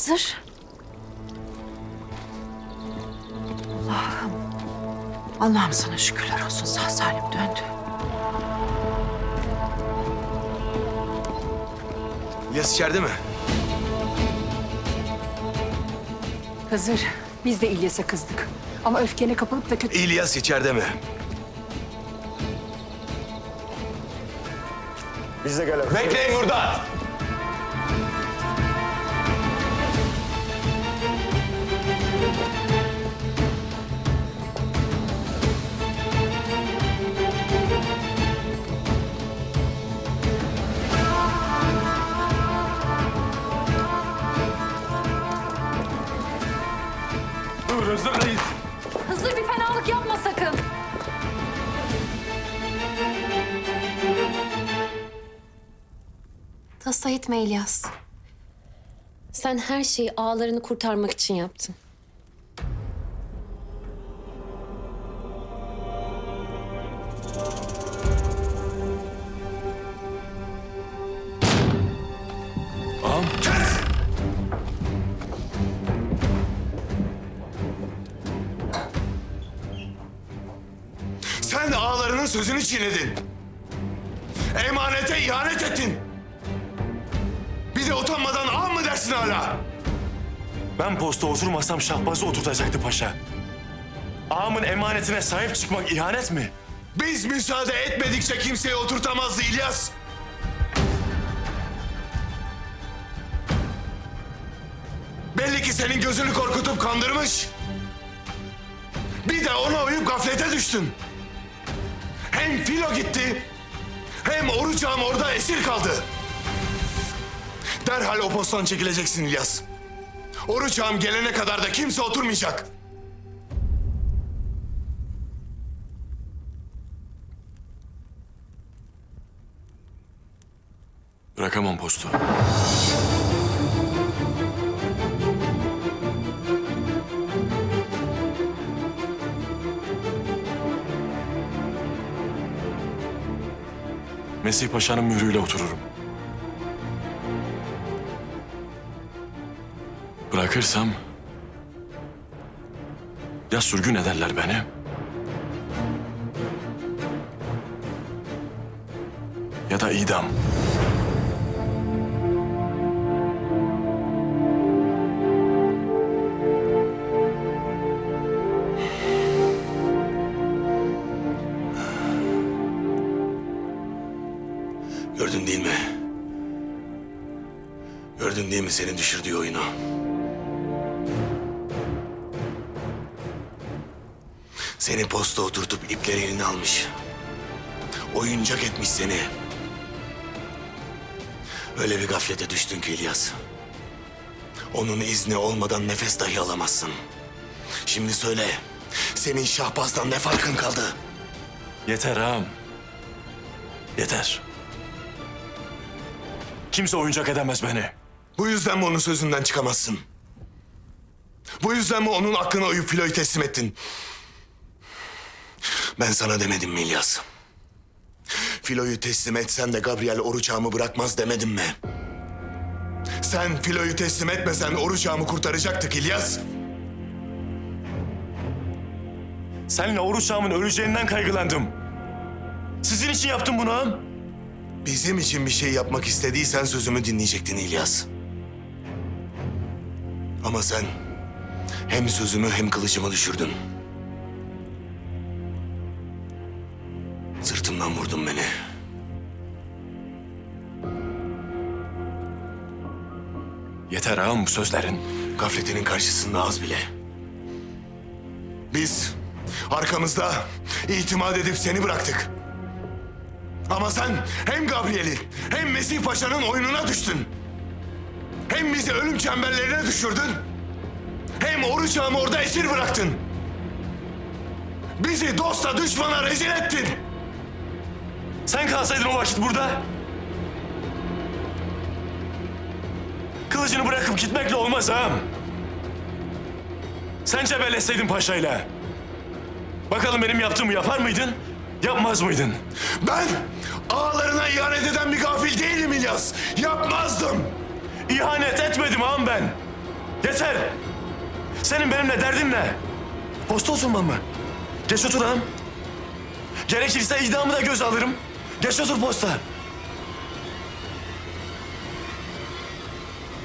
Hızır. Allah'ım. Allah'ım sana şükürler olsun sağ salim döndü. İlyas içeride mi? Hızır, biz de İlyas'a kızdık. Ama öfkene kapılıp da kötü... İlyas içeride mi? Biz de gelelim. Bekleyin burada. Tasa etme İlyas. Sen her şeyi ağlarını kurtarmak için yaptın. Sen ağalarının sözünü çiğnedin. Emanete ihanet ettin. Bize utanmadan ağ mı dersin hala? Ben posta oturmasam Şahbaz'ı oturtacaktı paşa. Ağamın emanetine sahip çıkmak ihanet mi? Biz müsaade etmedikçe kimseyi oturtamazdı İlyas. Belli ki senin gözünü korkutup kandırmış. Bir de ona uyup gaflete düştün. Hem filo gitti, hem oruç ağam orada esir kaldı. Derhal o posttan çekileceksin İlyas. Oruç ağam gelene kadar da kimse oturmayacak. Bırakamam postu. Mesih Paşa'nın mührüyle otururum. Bırakırsam ya sürgün ederler beni ya da idam. Gördün değil mi? Gördün değil mi seni düşürdüğü oyunu? Seni posta oturtup ipleri eline almış. Oyuncak etmiş seni. Öyle bir gaflete düştün ki İlyas. Onun izni olmadan nefes dahi alamazsın. Şimdi söyle, senin Şahbaz'dan ne farkın kaldı? Yeter ağam. Yeter. Kimse oyuncak edemez beni. Bu yüzden mi onun sözünden çıkamazsın? Bu yüzden mi onun aklına uyup filoyu teslim ettin? Ben sana demedim mi İlyas? Filoyu teslim etsen de Gabriel oruç ağamı bırakmaz demedim mi? Sen filoyu teslim etmesen oruç ağamı kurtaracaktık İlyas. Seninle Oruç ağamın öleceğinden kaygılandım. Sizin için yaptım bunu ağam. Bizim için bir şey yapmak istediysen sözümü dinleyecektin İlyas. Ama sen hem sözümü hem kılıcımı düşürdün. Sırtımdan vurdun beni. Yeter ağam bu sözlerin. Gafletinin karşısında az bile. Biz arkamızda itimat edip seni bıraktık. Ama sen hem Gabriel'i hem Mesih Paşa'nın oyununa düştün. Hem bizi ölüm çemberlerine düşürdün. Hem oruç ağamı orada esir bıraktın. Bizi dosta düşmana rezil ettin. Sen kalsaydın o vakit burada. Kılıcını bırakıp gitmekle olmaz ağam. Sen cebelleşseydin paşayla. Bakalım benim yaptığımı yapar mıydın? Yapmaz mıydın? Ben ağalarına ihanet eden bir gafil değilim İlyas. Yapmazdım. İhanet etmedim ağam ben. Yeter! Senin benimle derdin ne? Posta oturmam mı? Geç otur ağam. Gerekirse idamı da göz alırım. Geç otur posta.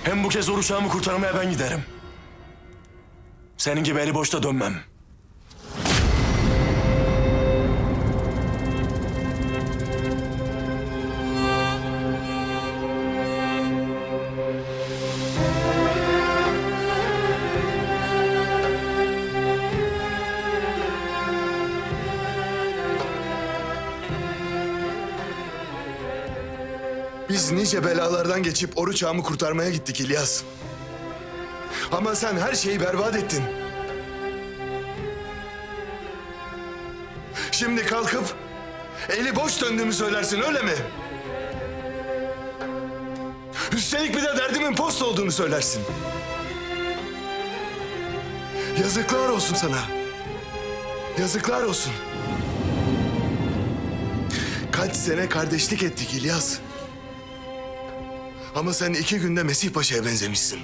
Hem bu kez oruç ağamı kurtarmaya ben giderim. Senin gibi eli boşta dönmem. Biz nice belalardan geçip oruç ağamı kurtarmaya gittik İlyas. Ama sen her şeyi berbat ettin. Şimdi kalkıp eli boş döndüğümü söylersin öyle mi? Üstelik bir de derdimin post olduğunu söylersin. Yazıklar olsun sana. Yazıklar olsun. Kaç sene kardeşlik ettik İlyas. Ama sen iki günde Mesih Paşa'ya benzemişsin.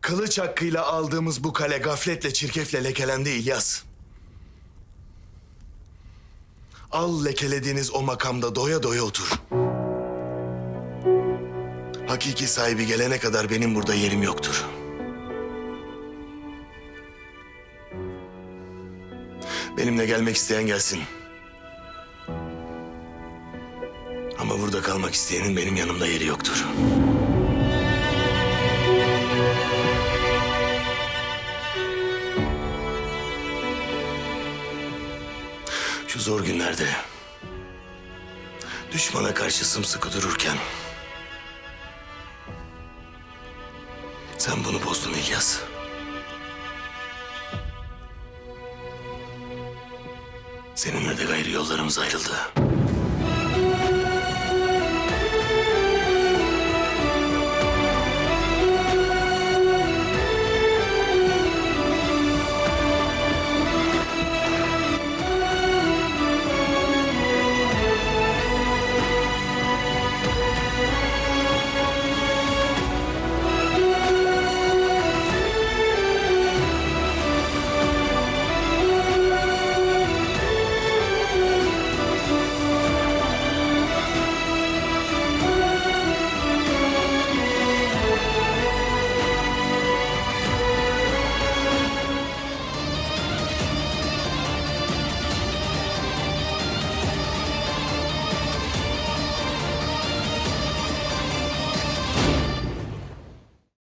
Kılıç hakkıyla aldığımız bu kale gafletle çirkefle lekelendi İlyas. Al lekelediğiniz o makamda doya doya otur. Hakiki sahibi gelene kadar benim burada yerim yoktur. Benimle gelmek isteyen gelsin. Kalmak isteyenin benim yanımda yeri yoktur. Şu zor günlerde düşmana karşı sımsıkı dururken sen bunu bozdun İlyas. Seninle de gayrı yollarımız ayrıldı.